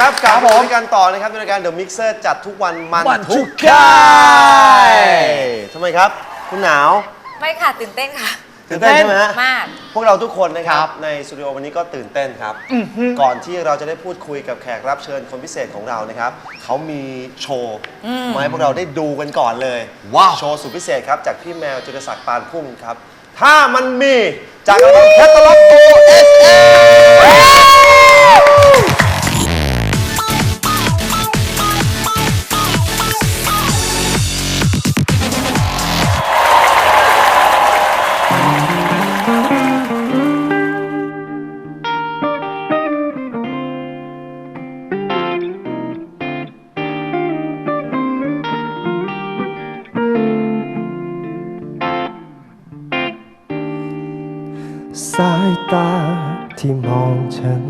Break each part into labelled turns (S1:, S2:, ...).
S1: ครับกลับ
S2: ครับผม
S1: มาด้วยกันต่อนะครับในรายการ The Mixer จัดทุกวันมัน
S2: มันทุ
S1: ทุ
S2: ก
S1: ก
S2: ค่าย
S1: ทำไมครับ คุณหนาว
S3: ไม่ค่ะตื่นเต้นค่ะ
S1: ตื่นเต้นใช่ไหมฮะ
S3: มาก
S1: พวกเราทุกคนนะครั
S2: ครับบ
S1: ในสตูดิโอวันนี้ก็ตื่นเต้นครับ ก่อนที่เราจะได้พูดคุยกับแขกรับเชิญคนพิเศษของเรานะครับ เขามีโชว์มาให้พวกเราได้ดูกันก่อนเลย
S2: ว้าว
S1: โชว์สุดพิเศษครับจากพี่แมวจุลศักดิ์ปานพุ่มครับ ถ้ามันมีจากอัลบั้มแคตตาล็อก OSA
S4: สายตาที่มองฉัน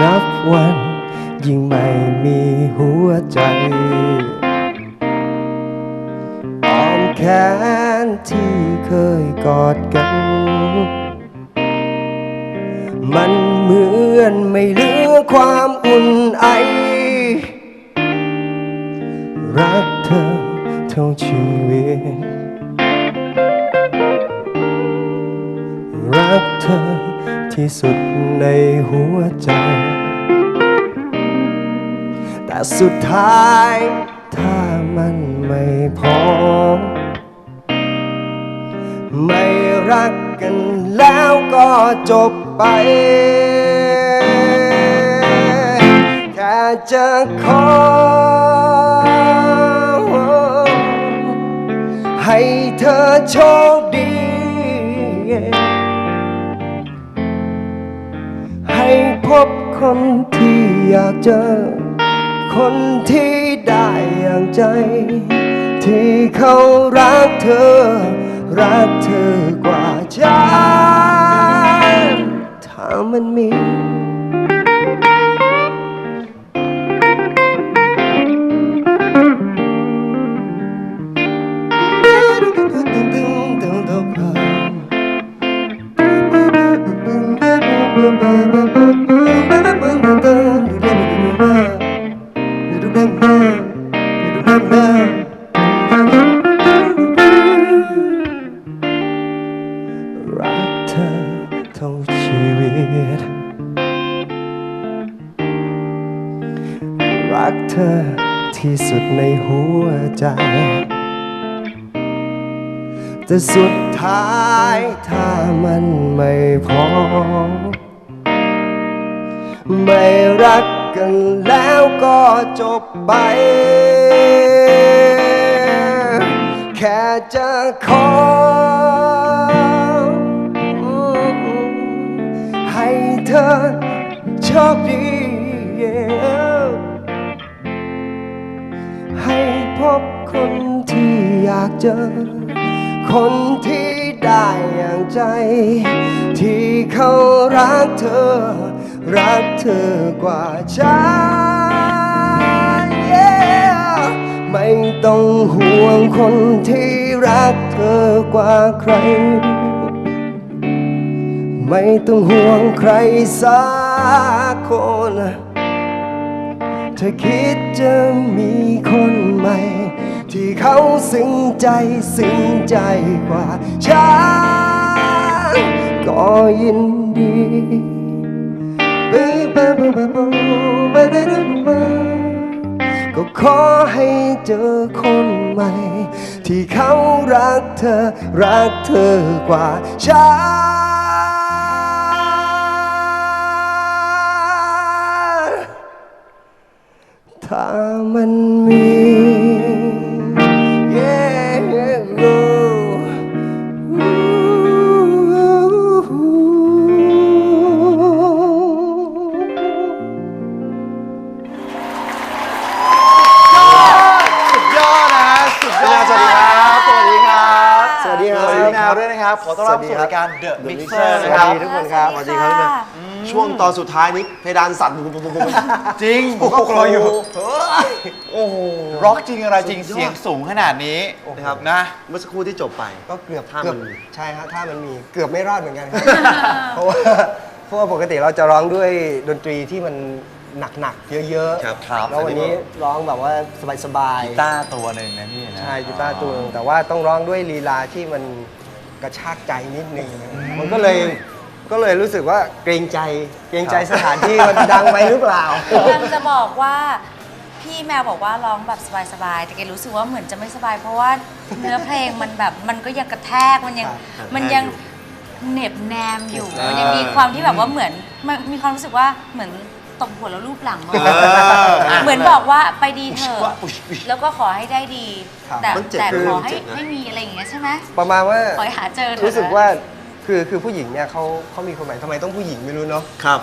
S4: นับวันยิ่งไม่มีหัวใจอ้อมแขนที่เคยกอดกัน มันเหมือนไม่เหลือความอุ่นไอ รักเธอเท่าชีวิต รักเธอที่สุดในหัวใจ แต่สุดท้ายถ้ามันไม่พอ ไม่รักกันแล้วก็จบไป แค่จะขอ ให้เธอโชค บคนที่อยากเจอ คนที่ได้อย่างใจ ที่เขารักเธอ รักเธอ หัวใจ แต่สุดท้ายถ้ามันไม่พอ ไม่รักกันแล้วก็จบไป แค่จะขอ ให้เธอโชคดี เจอ คนที่ได้อย่างใจ ที่เขารักเธอ รักเธอกว่าฉัน yeah ไม่ต้องห่วงคนที่รักเธอกว่าใคร ไม่ต้องห่วงใครสักคนเธอคิดจะมีคนใหม่ ที่เขาซึ้งใจซึ้งใจกว่าฉันก็ยินดีก็ขอให้เจอคนใหม่ ที่เขารักเธอ รักเธอกว่าฉันถ้ามัน
S1: ครับ
S2: สวัสดีพี่แมวด้วยนะครับ ขอต้อนรับ
S1: สวัสดี
S2: สู่
S1: ครับ
S2: รายการ The
S1: The
S2: Mixer
S1: Mixer
S2: นะครับ
S1: สวัสดีทุกคนครับสวัสดีครับพี่แมวช่วงตอนสุดท้ายนี้เพดานสั่นปุ๊บปุ๊บปุ๊บปุ๊บ
S2: จริงผมก็กลัวอยู่
S1: โอ้โห
S2: ร็อกจริงอะไรจริง
S1: สุดยอด
S2: เสียงสูงขนาดนี้
S1: นะครับ
S2: นะ
S1: เมื่อสักครู่ที่จบไป
S4: ก็เกือบ
S1: ถ้า
S4: เกือบ
S1: มันมี
S4: ใช่ครับถ้ามันมีเกือบไม่รอดเหมือนกันครับเพราะว่าราะว่าปกติเราจะร้องด้วยดนตรีที่มันหนักๆ เยอะ
S1: ครับ
S2: ครับ
S4: แล้ววันนี้ร้องแบบว่าสบาย
S2: กีตาร์ตัวหนึ่งนะพี่นะ
S4: ๆใช่ กีตาร์ตัวหนึ่งแต่ว่าต้องร้องด้วยลีลาที่มัน กระชากใจนิดนึงมันก็เลยก็เลยรู้สึกว่าเกรงใจเกรงใจสถานที่มันดังไปหรือเปล่า
S3: กำลังจะบอกว่าพี่แมวบอกว่าร้องแบบสบายๆ แต่เกรู้สึกว่าเหมือนจะไม่สบาย เพราะว่าเนื้อเพลงมันแบบมันก็ยังกระแทกมันยัง
S1: ครับ
S3: มันยังเหน็บแนมอยู่มันยังมีความที่แบบว่าเหมือนมันมีความรู้สึกว่าเหมือน ตบหัวแล้วรูปหลังมา
S1: เออ
S3: เหมือนบอกว่าไปดีเถ
S1: ว่า
S3: อะ
S1: อุ๊ยอุ๊ย
S3: แล้วก็ขอให้ได้ดี
S4: ครับ
S3: แต่
S1: มันเจ็บ
S3: แต่
S1: คือ
S3: ขอให้
S1: เจ็บนะ
S3: ให้มีอะไรอย่างเงี้ยใช่ไหม
S4: ประมาณว่า
S3: ขอให้หาเจอเถอะ
S4: รู้สึกว่าคือคือผู้หญิงเนี่ยเขาเขามีความหมายทำไมต้องผู้หญิงไม่รู้เนาะ
S1: ครับ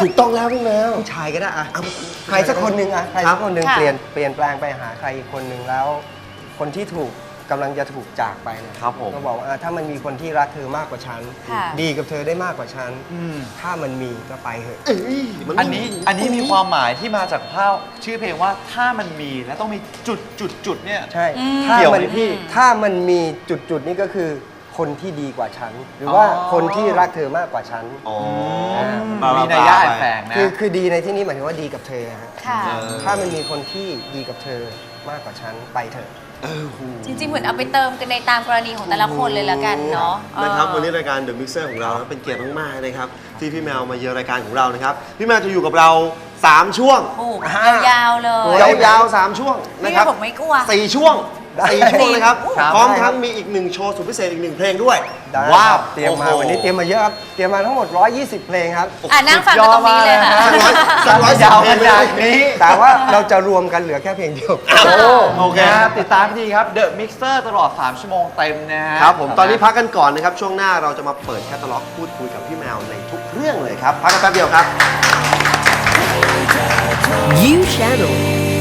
S1: ถูกต้องแล้วพี่แมว
S4: ผู้ชายก็ได้อะใครสักคนหนึ่งอะใครสักคนหนึ่ง
S3: ค่ะ
S4: เปลี่ยนเปลี่ยนแปลงไปหาใครอีกคนหนึ่งแล้ว คนที่ถูก กำลังจะถูกจากไปเนี่ย
S1: ครับผม
S4: ก็บอกว่าอะถ้ามันมีคนที่รักเธอมากกว่าฉัน
S3: ค่ะ
S4: ดีกับเธอได้มากกว่าฉัน
S2: อืม
S4: ถ้ามันมีก็ไปเถอะ
S2: อันนี้อันนี้มีความหมายที่มาจากภาพชื่อเพลงว่าถ้ามันมีและต้องมีจุดจุดจุดเนี่ย
S4: ใช่
S3: อืม
S4: ถ้า
S2: เกี่ยว
S4: มัน
S2: ไหมพี่
S4: ถ้ามันมีจุดจุดๆนี้ก็คือ คนที่ดีกว่าฉัน หรือว่า
S2: อ๋อ
S4: คนที่รักเธอมากกว่าฉัน
S1: อ๋อ
S2: มีนัยยะแอบแฝงนะ
S4: คือคือดีในที่นี้หมายถึงว่าดีกับเธอฮะ
S3: ค่ะ
S1: เออ
S4: ถ้ามันมีคนที่ดีกับเธอมากกว่าฉันไปเถอะ
S3: จริงๆ เหมือนเอาไปเติมกันในตามกรณีของแต่ละคนเลยละกันเนาะ
S1: นะครับ
S3: เออ
S1: วันนี้รายการ The Mixer ของเรานะเป็นเกียรติมากๆนะครับที่พี่แมวมาเยือนรายการของเรานะครับพี่แมวจะอยู่กับเรา 3 ช่วง
S3: โอ้ยาวๆเลย
S1: ยาวๆ3ช่วงนะ
S3: พี่
S1: ครับ
S3: ผมไม่กลัว
S1: สี่ช่วง
S4: ได้
S1: สี่ช่วงเลยครับ
S4: ครับ
S1: พร้อม
S4: ได้ครับ
S1: ทั้งมีอีกหนึ่งโชว์สุดพิเศษอีกหนึ่งเพลงด้วย
S4: ได้
S1: ว้า
S4: ควรับเตรียมมา
S1: โอ้โห
S4: วันนี้เตรียมมาเยอะครับ เตรียมมาทั้งหมด 120 เพลงครับ
S3: อะนั่งฟังกันตรงนี้เลยค่ะ
S1: สามร้อยสามร้อยสิบเพลงเลย
S2: นี้
S4: แต่ว่าเราจะรวมกันเหลือแค่เพลงเดียว
S2: โอเคครับติดตามให้ดีครับ The Mixer ตลอด 3 ชั่วโมงเต็มนะฮะ
S1: ครับผมตอนนี้พักกันก่อนนะครับ ช่วงหน้าเราจะมาเปิดแคตตาล็อกพูดคุยกับพี่แมวในทุกเรื่องเลยครับ พักกันแป๊บเดียวครับ
S5: You Channel